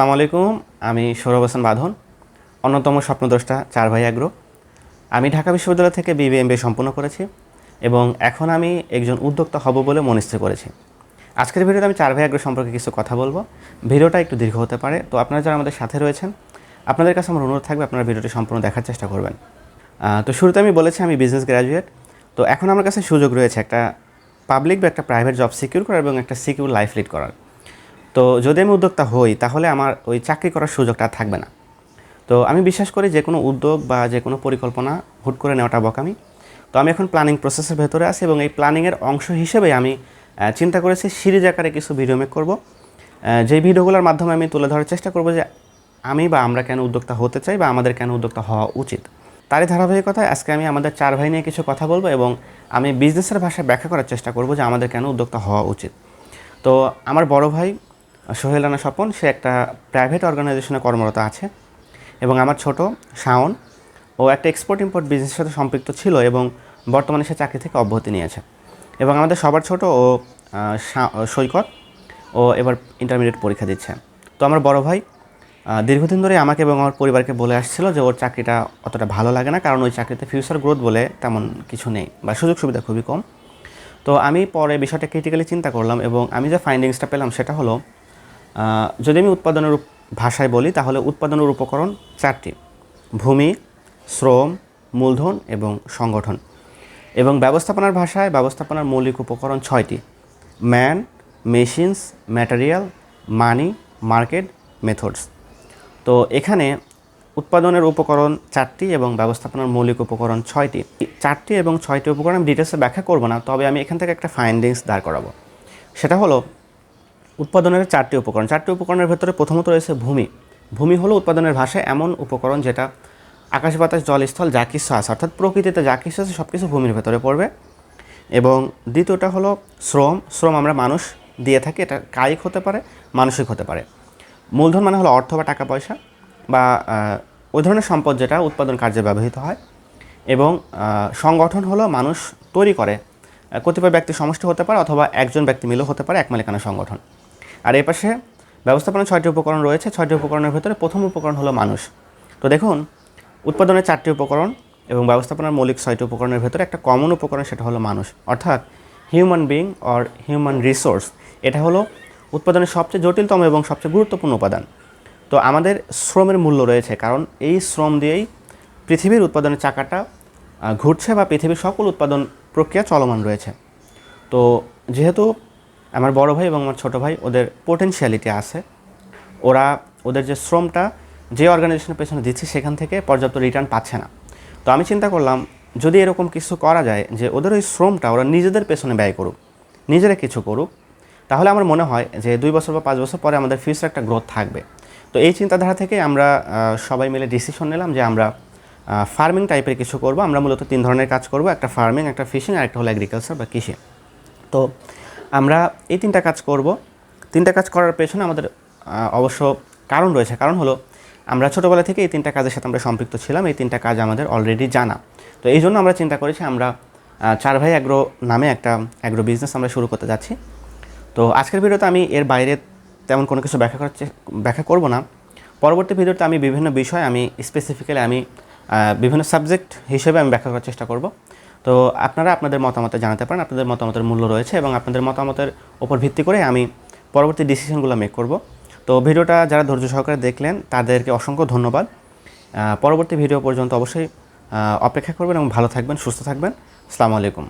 আসসালামু আলাইকুম, আমি সৌরভ হাসান বাঁধন, অন্যতম স্বপ্নদ্রষ্টা চার ভাই আগ্রো আমি ঢাকা বিশ্ববিদ্যালয় থেকে বিবিএমবি সম্পূর্ণ করেছি এবং এখন আমি একজন উদ্যোক্তা হব বলে মনস্থির করেছি। আজকের ভিডিওতে আমি চার ভাই আগ্রো সম্পর্কে কিছু কথা বলব। ভিডিওটা একটু দীর্ঘ হতে পারে, তো আপনারা যারা আমাদের সাথে রয়েছেন, আপনাদের কাছে আমার অনুরোধ থাকবে আপনারা ভিডিওটি সম্পূর্ণ দেখার চেষ্টা করবেন। তো শুরুতে আমি বলেছি আমি বিজনেস গ্র্যাজুয়েট তো এখন আমার কাছে সুযোগ রয়েছে একটা পাবলিক বা একটা প্রাইভেট জব সিকিউর করার এবং একটা সিকিউর লাইফ লিড করার। তো যদি আমি উদ্যোক্তা হই, তাহলে আমার ওই চাকরি করার সুযোগটা থাকবে না। তো আমি বিশ্বাস করি যে কোনো উদ্যোগ বা যে কোনো পরিকল্পনা হুট করে নেওয়াটা বকামি। তো আমি এখন প্ল্যানিং প্রসেসের ভেতরে আছি এবং এই প্ল্যানিংয়ের অংশ হিসেবে আমি চিন্তা করেছি সিরিজ আকারে কিছু ভিডিও মেক করব। যে ভিডিওগুলোর মাধ্যমে আমি তুলে ধরার চেষ্টা করব যে আমি বা আমরা কেন উদ্যোক্তা হতে চাই বা আমাদের কেন উদ্যোক্তা হওয়া উচিত। তারই ধারাবাহিকতায় আজকে আমি আমাদের চার ভাই নিয়ে কিছু কথা বলব এবং আমি বিজনেসের ভাষায় ব্যাখ্যা করার চেষ্টা করব যে আমাদের কেন উদ্যোক্তা হওয়া উচিত। তো আমার বড় ভাই সোহেল রানা স্বপন, সে একটা প্রাইভেট অর্গানাইজেশনে কর্মরত আছে এবং আমার ছোট শাওন, ও একটা এক্সপোর্ট ইম্পোর্ট বিজনেসের সাথে সম্পৃক্ত ছিল এবং বর্তমানে সে চাকরি থেকে অব্যাহতি নিয়েছে। এবং আমাদের সবার ছোট ও সৈকত, ও এবার ইন্টারমিডিয়েট পরীক্ষা দিচ্ছে। তো আমার বড় ভাই দীর্ঘদিন ধরে আমাকে এবং আমার পরিবারকে বলে আসছিল যে ওর চাকরিটা অতটা ভালো লাগে না, কারণ ওই চাকরিতে ফিউচার গ্রোথ বলে তেমন কিছু নেই বা সুযোগ সুবিধা খুবই কম। তো আমি পরে বিষয়টা ক্রিটিক্যালি চিন্তা করলাম এবং আমি যে ফাইন্ডিংসটা পেলাম সেটা হলো যদি আমি উৎপাদনের ভাষায় বলি, তাহলে উৎপাদনের উপকরণ চারটি। ভূমি, শ্রম, মূলধন এবং সংগঠন। এবং ব্যবস্থাপনার ভাষায় ব্যবস্থাপনার মৌলিক উপকরণ ছয়টি। Man, machines, material, money, market, methods. তো এখানে উৎপাদনের উপকরণ চারটি এবং ব্যবস্থাপনার মৌলিক উপকরণ ছয়টি। চারটি এবং ছয়টি উপকরণ আমি ডিটেলসে ব্যাখ্যা করব না, তবে আমি এখান থেকে একটা ফাইন্ডিংস দাঁড় করাবো। সেটা হলো উৎপাদনের চারটি উপকরণ। চারটি উপকরণের ভেতরে প্রথমত রয়েছে ভূমি। ভূমি হলো উৎপাদনের ভাষায় এমন উপকরণ যেটা আকাশ, বাতাস জলস্থল যা কিছু আছে। অর্থাৎ প্রকৃতিতে যা কিছু আছে সব কিছু ভূমির ভেতরে পড়বে। এবং দ্বিতীয়টা হলো শ্রম। শ্রম আমরা মানুষ দিয়ে থাকি, এটা কায়িক হতে পারে, মানসিক হতে পারে। মূলধন মানে হলো অর্থ বা টাকা, পয়সা বা ওই ধরনের সম্পদ যেটা উৎপাদন কার্যে ব্যবহৃত হয়। এবং সংগঠন হলো মানুষ তৈরি করে। কতিপয় ব্যক্তি সমষ্টি হতে পারে অথবা একজন ব্যক্তি মিলেও হতে পারে, এক মালিকানা সংগঠন। আর এই পাশে ব্যবস্থাপনার ছয়টি উপকরণ রয়েছে। ছয়টি উপকরণের ভেতরে প্রথম উপকরণ হলো মানুষ। তো দেখুন, উৎপাদনের চারটি উপকরণ এবং ব্যবস্থাপনার মৌলিক ছয়টি উপকরণের ভেতরে একটা কমন উপকরণ সেটা হলো মানুষ। অর্থাৎ human being or human resource এটা হলো উৎপাদনের সবচেয়ে জটিলতম এবং সবচেয়ে গুরুত্বপূর্ণ উপাদান। তো আমাদের শ্রমের মূল্য রয়েছে, কারণ এই শ্রম দিয়েই পৃথিবীর উৎপাদনের চাকাটা ঘুরছে বা পৃথিবীর সকল উৎপাদন প্রক্রিয়া চলমান রয়েছে। তো যেহেতু আমার বড় ভাই এবং আমার ছোট ভাই ওদের পোটেনশিয়ালিটি আছে। ওরা ওদের যে শ্রমটা যে অর্গানাইজেশনের পেছনে দিচ্ছে সেখান থেকে পর্যাপ্ত রিটার্ন পাচ্ছে না। তো আমি চিন্তা করলাম, যদি এরকম কিছু করা যায় যে ওদের ওই শ্রমটা ওরা নিজেদের পেছনে ব্যয় করুক, নিজেরা কিছু করুক, তাহলে আমার মনে হয় যে দুই বছর বা পাঁচ বছর পরে আমাদের ফিউচার একটা গ্রোথ থাকবে। তো এই চিন্তাধারা থেকে আমরা সবাই মিলে ডিসিশন নিলাম যে আমরা ফার্মিং টাইপের কিছু করব। আমরা মূলত তিন ধরনের কাজ করব, একটা ফার্মিং একটা ফিশিং আর একটা হলো এগ্রিকালচার বা কৃষি। তো আমরা এই তিনটা কাজ করব। তিনটা কাজ করার পেছনে আমাদের অবশ্য কারণ রয়েছে। কারণ হলো, আমরা ছোটোবেলা থেকে এই তিনটা কাজের সাথে আমরা সম্পৃক্ত ছিলাম। এই তিনটা কাজ আমাদের অলরেডি জানা। তো এই জন্য আমরা চিন্তা করেছি, আমরা চার ভাই অ্যাগ্রো নামে একটা অ্যাগ্রো বিজনেস আমরা শুরু করতে যাচ্ছি। তো আজকের ভিডিওতে আমি এর বাইরে তেমন কোনো কিছু ব্যাখ্যা করার ব্যাখ্যা করব না। পরবর্তী ভিডিওতে আমি বিভিন্ন বিষয় আমি স্পেসিফিক্যালি আমি বিভিন্ন সাবজেক্ট হিসেবে আমি ব্যাখ্যা করার চেষ্টা করব। তো আপনারা আপনাদের মতামত জানাতে পারেন, আপনাদের মতামতের মূল্য রয়েছে এবং আপনাদের মতামতের ওপর ভিত্তি করে আমি পরবর্তী ডিসিশনগুলো মেক করব। তো ভিডিওটা যারা ধৈর্য সহকারে দেখলেন, তাদেরকে অসংখ্য ধন্যবাদ। পরবর্তী ভিডিও পর্যন্ত অবশ্যই অপেক্ষা করবেন এবং ভালো থাকবেন, সুস্থ থাকবেন। আসসালামু আলাইকুম।